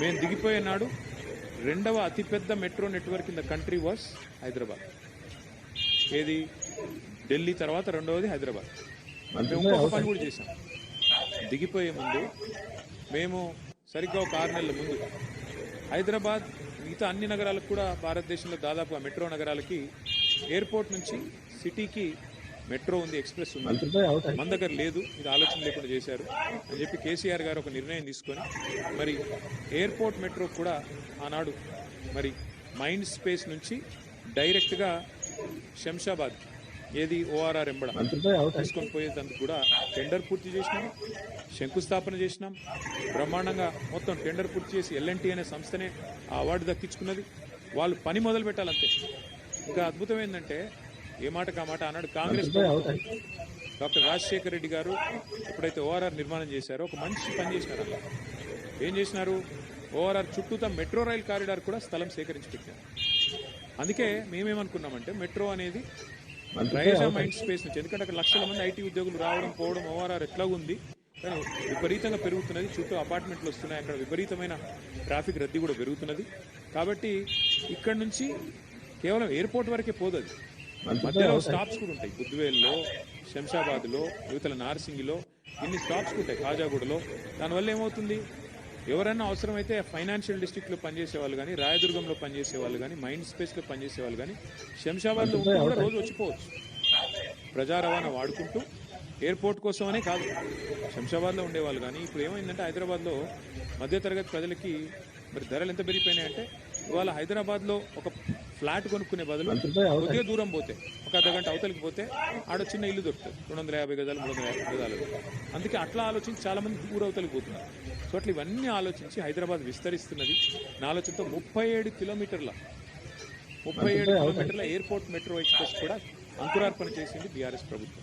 మేము దిగిపోయే నాడు రెండవ అతిపెద్ద metro network in the country was Hyderabad. ఏది? ఢిల్లీ తర్వాత రెండవది హైదరాబాద్. మేము ఇంకొక పని కూడా చేశాం. దిగిపోయే ముందు మేము సరిగ్గా ఒక ఆరు నెలల ముందు హైదరాబాద్ మిగతా అన్ని నగరాలకు కూడా భారతదేశంలో దాదాపుగా మెట్రో నగరాలకి ఎయిర్పోర్ట్ నుంచి సిటీకి మెట్రో ఉంది ఎక్స్ప్రెస్ ఉంది. మన దగ్గర లేదు ఇది ఆలోచన లేకుండా చేశారు అని చెప్పి కేసీఆర్ గారు ఒక నిర్ణయం తీసుకొని మరి ఎయిర్పోర్ట్ మెట్రో కూడా ఆనాడు మరి మైండ్ స్పేస్ నుంచి డైరెక్ట్గా శంషాబాద్ ఏది ఓఆర్ఆర్ ఎంబడ తీసుకొని పోయేందుకు కూడా టెండర్ పూర్తి చేసినాం శంకుస్థాపన చేసినాం. బ్రహ్మాండంగా మొత్తం టెండర్ పూర్తి చేసి ఎల్ఎన్టీ అనే సంస్థనే ఆ అవార్డు దక్కించుకున్నది. వాళ్ళు పని మొదలు పెట్టాలంతే ఇంకా అద్భుతం ఏంటంటే ఏ మాట కా మాట అన్నాడు? కాంగ్రెస్ డాక్టర్ రాజశేఖర రెడ్డి గారు ఎప్పుడైతే ఓఆర్ఆర్ నిర్మాణం చేశారో. ఒక మంచి పని చేసినారు అలా ఏం చేసినారు? ఓఆర్ఆర్ చుట్టూతా మెట్రో రైల్ కారిడార్ కూడా స్థలం సేకరించి పెట్టారు అందుకే మేమేమనుకున్నామంటే మెట్రో అనేది రైజ్ మైండ్ స్పేస్ నుంచి ఎందుకంటే అక్కడ లక్షల మంది ఐటీ ఉద్యోగులు రావడం పోవడం ఓఆర్ఆర్ ఎట్లా ఉంది కానీ విపరీతంగా పెరుగుతున్నది. చుట్టూ అపార్ట్మెంట్లు వస్తున్నాయి. అక్కడ విపరీతమైన ట్రాఫిక్ రద్దీ కూడా పెరుగుతున్నది. కాబట్టి ఇక్కడ నుంచి కేవలం ఎయిర్పోర్ట్ వరకే పోదు అది మధ్యలో స్టాప్స్ కూడా ఉంటాయి. బుద్వేల్లో శంషాబాద్లో యువతల నార్సింగిలో ఇన్ని స్టాప్స్ ఉంటాయి. కాజాగూడలో దానివల్ల ఏమవుతుంది? ఎవరైనా అవసరమైతే ఫైనాన్షియల్ డిస్ట్రిక్ట్లో పనిచేసే వాళ్ళు కానీ రాయదుర్గంలో పనిచేసే వాళ్ళు కానీ మైండ్ స్పేస్లో పనిచేసే వాళ్ళు కానీ శంషాబాద్లో ఉంటూ కూడా రోజు వచ్చిపోవచ్చు ప్రజా రవాణా వాడుకుంటూ ఎయిర్పోర్ట్ కోసమనే కాదు. శంషాబాద్లో ఉండేవాళ్ళు కానీ ఇప్పుడు ఏమైందంటే హైదరాబాద్లో మధ్యతరగతి ప్రజలకి మరి ధరలు ఎంత పెరిగిపోయినాయంటే ఇవాళ హైదరాబాద్లో ఒక ఫ్లాట్ కొనుక్కునే బదులు కొద్దిగా దూరం పోతే ఒక అర్ధ గంట అవతలికి పోతే ఆడ చిన్న ఇల్లు దొరుకుతుంది. రెండు వందల యాభై గజాలు మూడు వందల యాభై గజాలు. అందుకే అట్లా ఆలోచించి చాలా మంది దూర అవతలికి పోతున్నారు. సో అట్లా ఇవన్నీ ఆలోచించి హైదరాబాద్ విస్తరిస్తున్నది. నా ఆలోచనతో ముప్పై ఏడు కిలోమీటర్ల ముప్పై ఏడు కిలోమీటర్ల ఎయిర్పోర్ట్ మెట్రో ఎక్స్ప్రెస్ కూడా అంకురార్పణ చేసింది బీఆర్ఎస్ ప్రభుత్వం.